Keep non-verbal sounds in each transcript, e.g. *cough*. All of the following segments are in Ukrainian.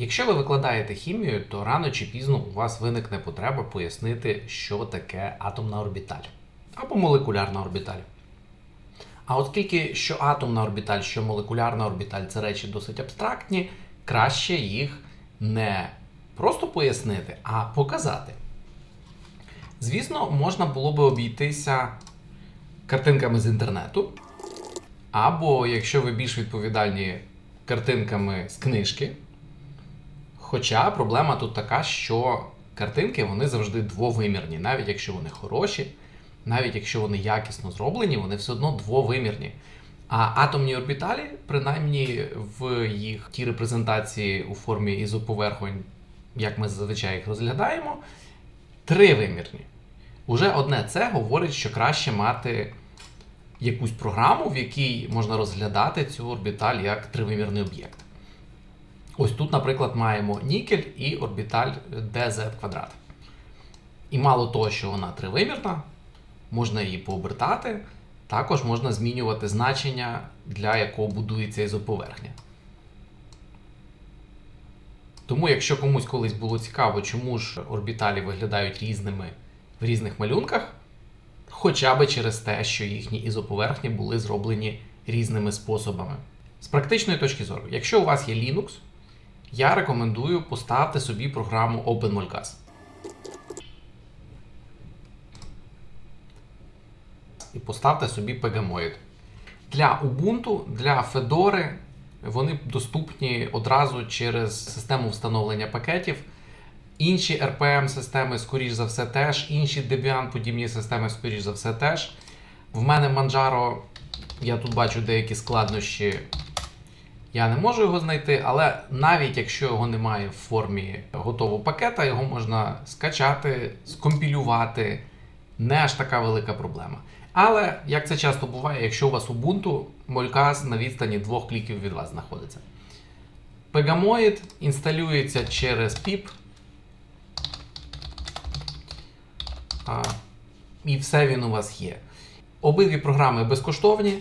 Якщо ви викладаєте хімію, то рано чи пізно у вас виникне потреба пояснити, що таке атомна орбіталь або молекулярна орбіталь. А оскільки що атомна орбіталь, що молекулярна орбіталь це речі досить абстрактні, краще їх не просто пояснити, а показати. Звісно, можна було би обійтися картинками з інтернету, або, якщо ви більш відповідальні, картинками з книжки. Хоча проблема тут така, що картинки вони завжди двовимірні, навіть якщо вони хороші, навіть якщо вони якісно зроблені, вони все одно двовимірні. А атомні орбіталі, принаймні в їх тій репрезентації у формі ізоповерхонь, як ми зазвичай їх розглядаємо, тривимірні. Уже одне це говорить, що краще мати якусь програму, в якій можна розглядати цю орбіталь як тривимірний об'єкт. Ось тут, наприклад, маємо нікель і орбіталь dz квадрат. І мало того, що вона тривимірна, можна її пообертати, також можна змінювати значення, для якого будується ізоповерхня. Тому, якщо комусь колись було цікаво, чому ж орбіталі виглядають різними в різних малюнках, хоча би через те, що їхні ізоповерхні були зроблені різними способами. З практичної точки зору, якщо у вас є Linux, я рекомендую поставити собі програму OpenMolgas. І поставте собі Pegamoid. Для Ubuntu, для Fedora вони доступні одразу через систему встановлення пакетів. Інші RPM-системи, скоріш за все, теж, інші Debian-подібні системи, скоріш за все, теж. В мене Manjaro, я тут бачу деякі складнощі. Я не можу його знайти, але навіть якщо його немає в формі готового пакета, його можна скачати, скомпілювати. Не аж така велика проблема. Але, як це часто буває, якщо у вас Ubuntu, Molkas на відстані двох кліків від вас знаходиться. Pegamoid інсталюється через PIP. А, і все він у вас є. Обидві програми безкоштовні,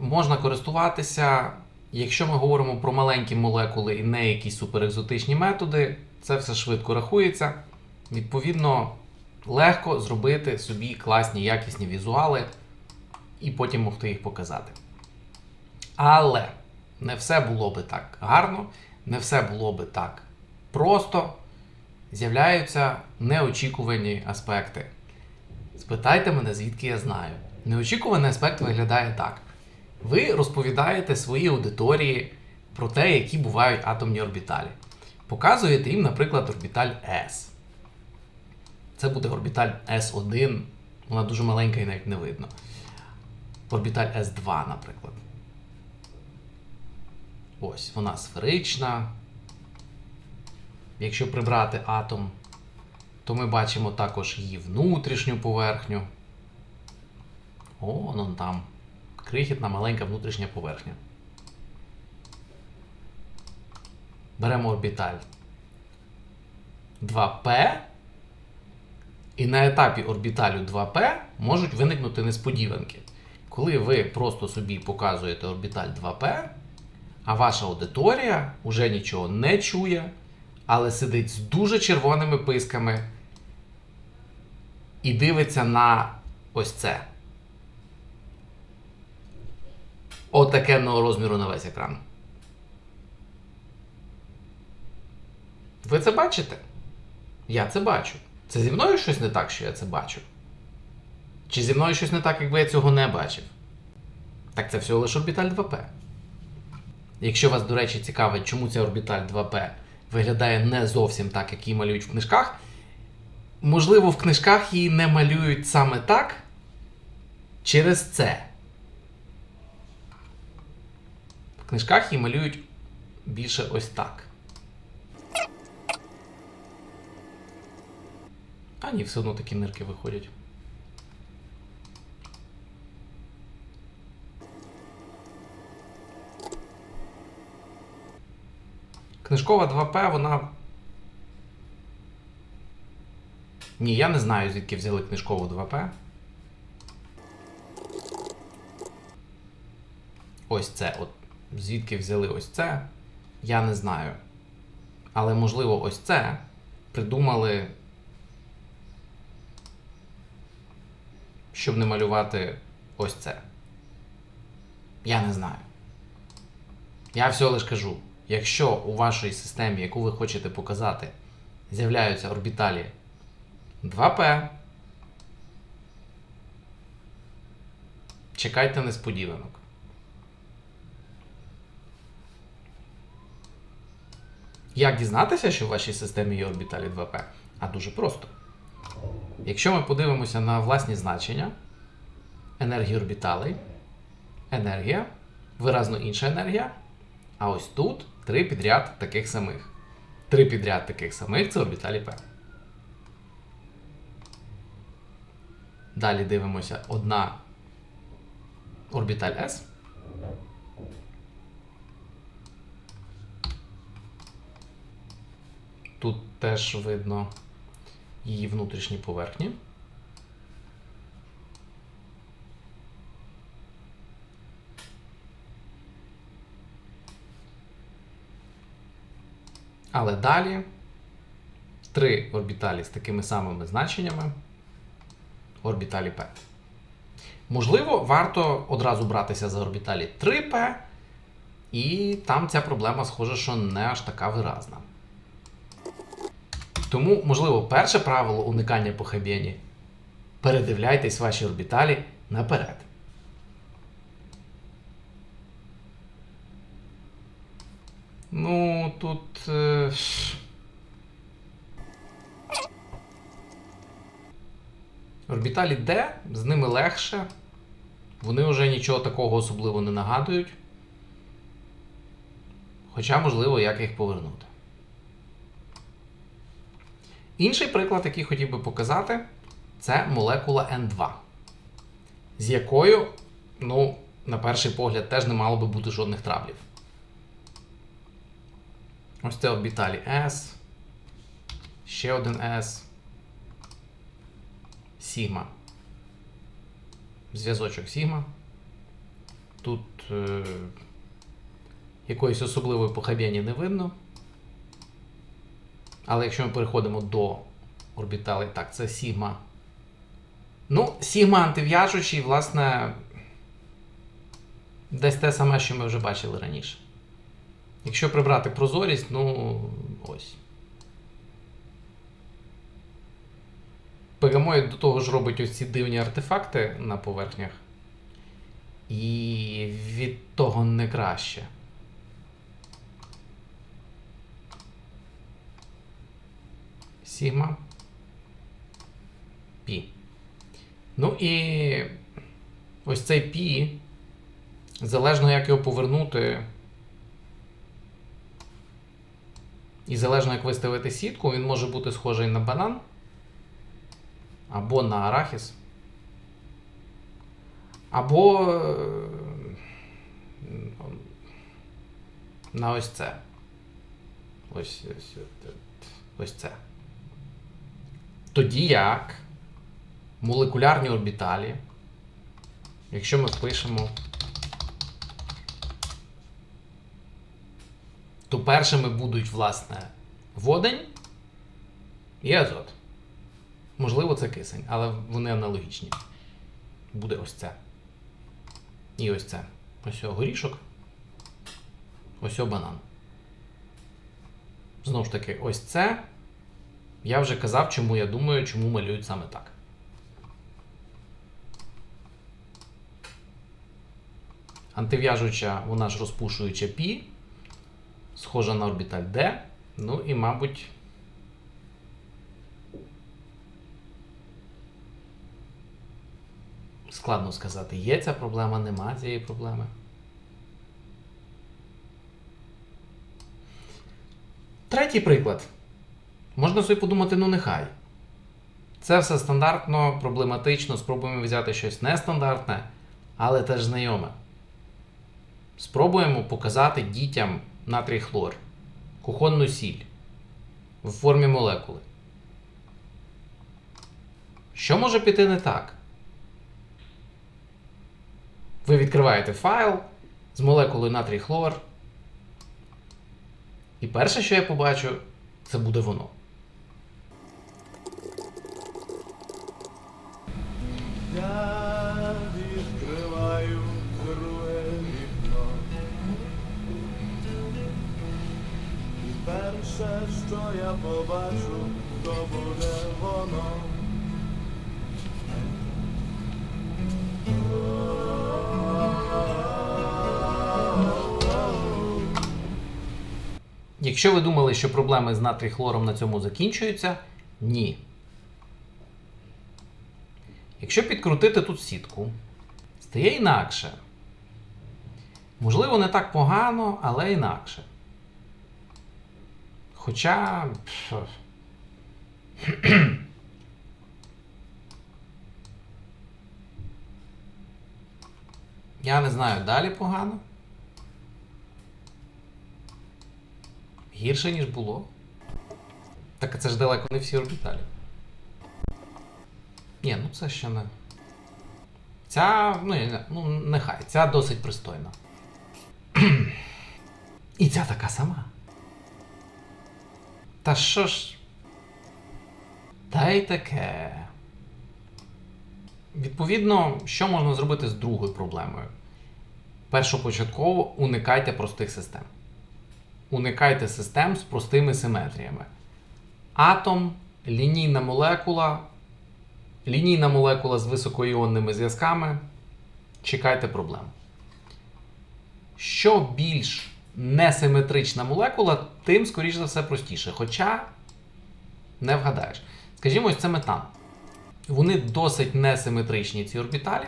можна користуватися. Якщо ми говоримо про маленькі молекули і не якісь суперекзотичні методи, це все швидко рахується. Відповідно, легко зробити собі класні якісні візуали і потім могти їх показати. Але не все було би так гарно, не все було би так просто. З'являються неочікувані аспекти. Спитайте мене, звідки я знаю. Неочікуваний аспект виглядає так. Ви розповідаєте своїй аудиторії про те, які бувають атомні орбіталі. Показуєте їм, наприклад, орбіталь S. Це буде орбіталь S1, вона дуже маленька і навіть не видно. Орбіталь S2, наприклад. Ось, вона сферична. Якщо прибрати атом, то ми бачимо також її внутрішню поверхню. О, вон там. Крихітна маленька внутрішня поверхня. Беремо орбіталь 2P. І на етапі орбіталю 2P можуть виникнути несподіванки. Коли ви просто собі показуєте орбіталь 2P, а ваша аудиторія вже нічого не чує, але сидить з дуже червоними писками і дивиться на ось це. Отакенного розміру на весь екран. Ви це бачите? Я це бачу. Це зі мною щось не так, що я це бачу? Чи зі мною щось не так, якби я цього не бачив? Так це всього лише орбіталь 2P. Якщо вас, до речі, цікавить, чому ця орбіталь 2P виглядає не зовсім так, як її малюють в книжках, можливо, в книжках її не малюють саме так через це. В книжках її малюють більше ось так. А ні, все одно такі нирки виходять. Книжкова 2П, вона. Ні, я не знаю, звідки взяли книжкову 2П. Ось це. От звідки взяли ось це, я не знаю. Але, можливо, ось це придумали, щоб не малювати ось це. Я не знаю. Я всього лиш кажу, якщо у вашій системі, яку ви хочете показати, з'являються орбіталі 2P, чекайте несподіванок. Як дізнатися, що в вашій системі є орбіталі 2P? А дуже просто. Якщо ми подивимося на власні значення енергії орбіталей, енергія, виразно інша енергія, а ось тут три підряд таких самих. Три підряд таких самих це орбіталі P. Далі дивимося одна орбіталь S. Тут теж видно її внутрішні поверхні. Але далі три орбіталі з такими самими значеннями орбіталі P. Можливо, варто одразу братися за орбіталі 3P, і там ця проблема, схоже, що не аж така виразна. Тому, можливо, перше правило уникання похабєні передивляйтесь ваші орбіталі наперед. Ну, тут. Е... Орбіталі D, з ними легше. Вони вже нічого такого особливо не нагадують. Хоча, можливо, як їх повернути. Інший приклад, який хотів би показати, це молекула N2, з якою, ну, на перший погляд, теж не мало би бути жодних траблів. Ось це орбіталі S, ще один S, Сігма. Зв'язочок Сігма. Тут е, якоїсь особливої похабєння не видно. Але якщо ми переходимо до орбіталей, так, це Сігма. Ну, Сігма антив'яжучий, власне, десь те саме, що ми вже бачили раніше. Якщо прибрати прозорість, ну ось. Пегамоїд до того ж робить ось ці дивні артефакти на поверхнях. І від того не краще. Сігма. Пі. Ну і ось цей пі, залежно як його повернути. І залежно як виставити сітку, він може бути схожий на банан або на арахіс, або е, на ось це. Ось, ось, ось це. Тоді як молекулярні орбіталі, якщо ми пишемо, то першими будуть, власне, водень і азот. Можливо, це кисень, але вони аналогічні. Буде ось це. І ось це. Ось горішок. Ось банан. Знову ж таки, ось це. Я вже казав, чому я думаю, чому малюють саме так. Антив'яжуча, вона ж розпушуюча пі, схожа на орбіталь D. Ну і, мабуть. Складно сказати, є ця проблема, нема цієї проблеми. Третій приклад. Можна собі подумати, ну нехай. Це все стандартно, проблематично. Спробуємо взяти щось нестандартне, але теж знайоме. Спробуємо показати дітям натрій хлор, кухонну сіль в формі молекули. Що може піти не так? Ви відкриваєте файл з молекулою натрій хлор. І перше, що я побачу, це буде воно. Я відкриваю друге вікно. І перше, що я побачу, то буде воно. Якщо ви думали, що проблеми з натрій-хлором на цьому закінчуються, ні. Якщо підкрутити тут сітку, стає інакше. Можливо, не так погано, але інакше. Хоча. *clears throat* Я не знаю, далі погано. Гірше, ніж було. Так це ж далеко не всі орбіталі. Ні, ну це ще не. Ця, ну, я ну нехай, ця досить пристойна. І ця така сама. Та що ж. Та й таке. Відповідно, що можна зробити з другою проблемою? Першопочатково уникайте простих систем. Уникайте систем з простими симетріями. Атом, лінійна молекула, лінійна молекула з високоіонними зв'язками. Чекайте проблем. Що більш несиметрична молекула, тим, скоріш за все, простіше. Хоча не вгадаєш. Скажімо, ось це метан. Вони досить несиметричні, ці орбіталі.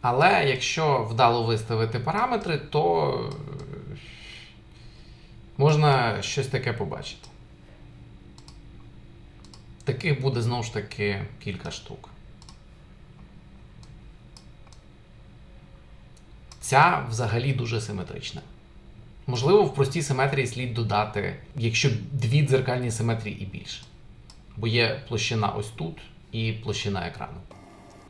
Але якщо вдало виставити параметри, то е, можна щось таке побачити. Таких буде знову ж таки кілька штук. Ця взагалі дуже симетрична. Можливо, в простій симетрії слід додати, якщо дві дзеркальні симетрії і більше. Бо є площина ось тут і площина екрану.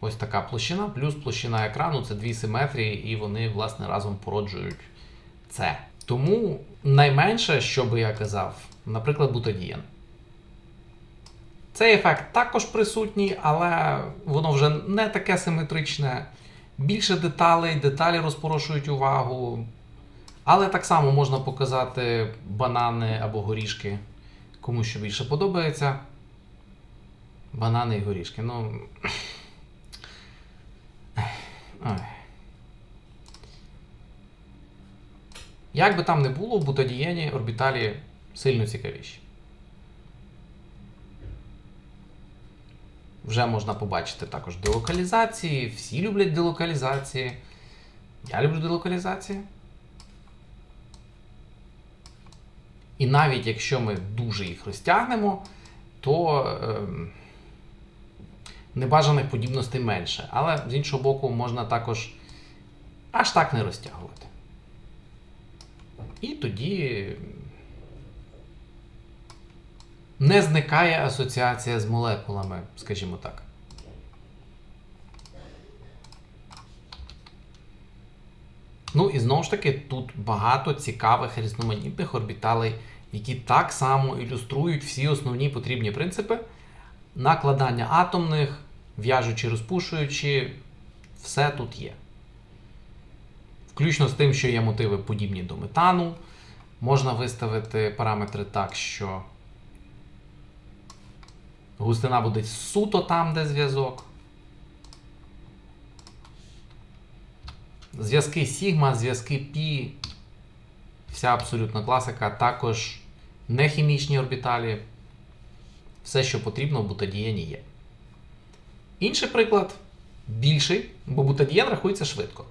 Ось така площина, плюс площина екрану це дві симетрії, і вони, власне, разом породжують це. Тому найменше, що би я казав, наприклад, бутадієн. Цей ефект також присутній, але воно вже не таке симетричне. Більше деталей, деталі розпорошують увагу. Але так само можна показати банани або горішки, кому що більше подобається. Банани і горішки. Ну. *sighs* Як би там не було, в бутадієні орбіталі сильно цікавіші. Вже можна побачити також делокалізації. Всі люблять делокалізації. Я люблю делокалізації. І навіть якщо ми дуже їх розтягнемо, то ем, небажаних подібностей менше. Але з іншого боку, можна також аж так не розтягувати. І тоді не зникає асоціація з молекулами, скажімо так. Ну і знову ж таки, тут багато цікавих різноманітних орбіталей, які так само ілюструють всі основні потрібні принципи накладання атомних, в'яжучи, розпушуючи, все тут є. Включно з тим, що є мотиви подібні до метану. Можна виставити параметри так, що густина буде суто там, де зв'язок. Зв'язки Сігма, зв'язки Пі, вся абсолютна класика, також не хімічні орбіталі. Все, що потрібно в бутадієні є. Інший приклад більший, бо бутадієн рахується швидко.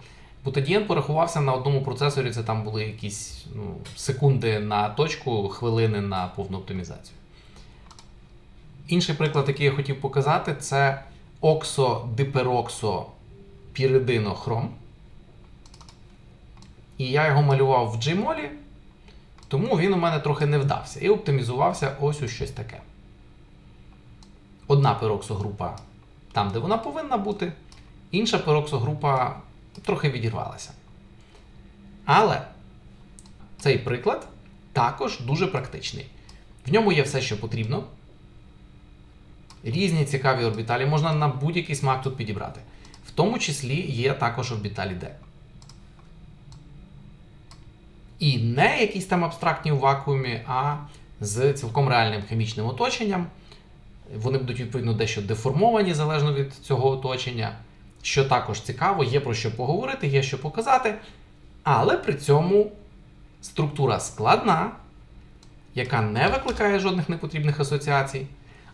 Бутадієн порахувався на одному процесорі, це там були якісь ну, секунди на точку, хвилини на повну оптимізацію. Інший приклад, який я хотів показати, це оксодипероксопіридинохром. І я його малював в Gmol, тому він у мене трохи не вдався. І оптимізувався ось у щось таке. Одна пероксогрупа там, де вона повинна бути, інша пероксогрупа трохи відірвалася. Але цей приклад також дуже практичний. В ньому є все, що потрібно. Різні цікаві орбіталі можна на будь-який смак тут підібрати. В тому числі є також орбіталі D. І не якісь там абстрактні у вакуумі, а з цілком реальним хімічним оточенням. Вони будуть відповідно дещо деформовані залежно від цього оточення. Що також цікаво, є про що поговорити, є що показати. Але при цьому структура складна, яка не викликає жодних непотрібних асоціацій,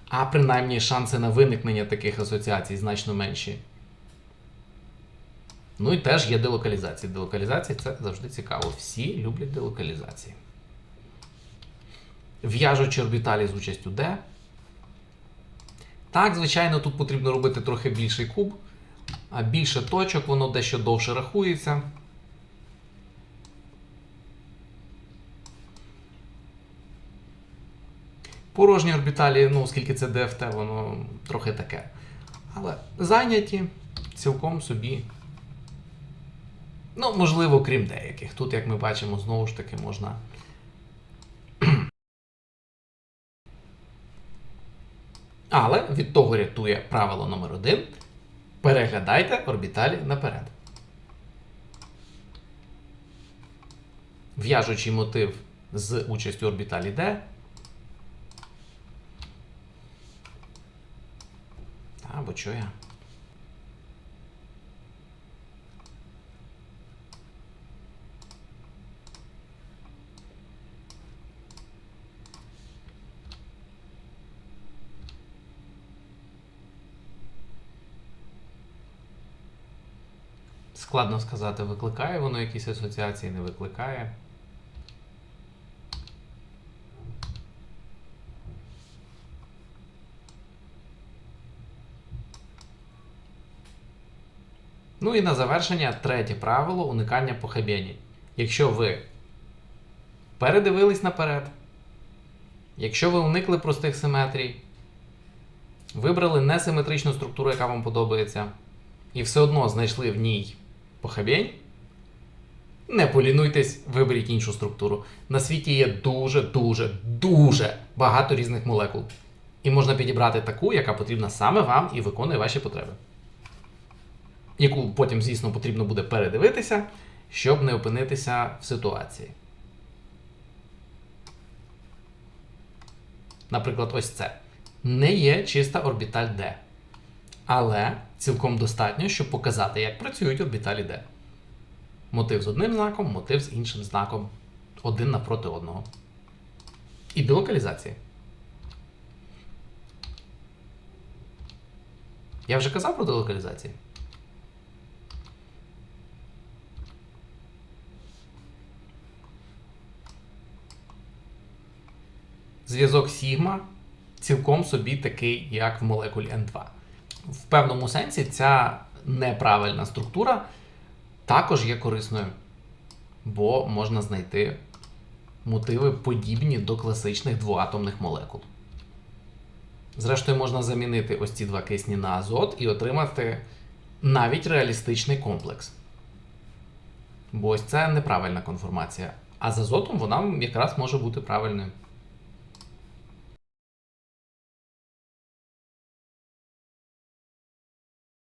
а принаймні шанси на виникнення таких асоціацій значно менші. Ну і теж є делокалізації. Делокалізації це завжди цікаво. Всі люблять делокалізації. В'яжучи орбіталі з участю D. Так, звичайно, тут потрібно робити трохи більший куб, а більше точок, воно дещо довше рахується. Порожні орбіталі, ну, оскільки це ДФТ, воно трохи таке. Але зайняті цілком собі. Ну, можливо, крім деяких. Тут, як ми бачимо, знову ж таки можна. *clears throat* Але від того рятує правило номер один. Переглядайте орбіталі наперед. В'яжучий мотив з участю орбіталі D. Або я? Складно сказати, викликає воно якісь асоціації, не викликає. Ну і на завершення третє правило уникання похабєнь. Якщо ви передивились наперед, якщо ви уникли простих симетрій, вибрали несиметричну структуру, яка вам подобається, і все одно знайшли в ній похабєнь, не полінуйтесь, виберіть іншу структуру. На світі є дуже, дуже, дуже багато різних молекул. І можна підібрати таку, яка потрібна саме вам і виконує ваші потреби. Яку потім, звісно, потрібно буде передивитися, щоб не опинитися в ситуації. Наприклад, ось це. Не є чиста орбіталь D. Але цілком достатньо, щоб показати, як працюють орбіталі D. Мотив з одним знаком, мотив з іншим знаком. Один напроти одного. І делокалізації. Я вже казав про делокалізації. Зв'язок Сігма цілком собі такий, як в молекулі N2. В певному сенсі ця неправильна структура також є корисною, бо можна знайти мотиви подібні до класичних двоатомних молекул. Зрештою, можна замінити ось ці два кисні на азот і отримати навіть реалістичний комплекс. Бо ось це неправильна конформація. А з азотом вона якраз може бути правильною.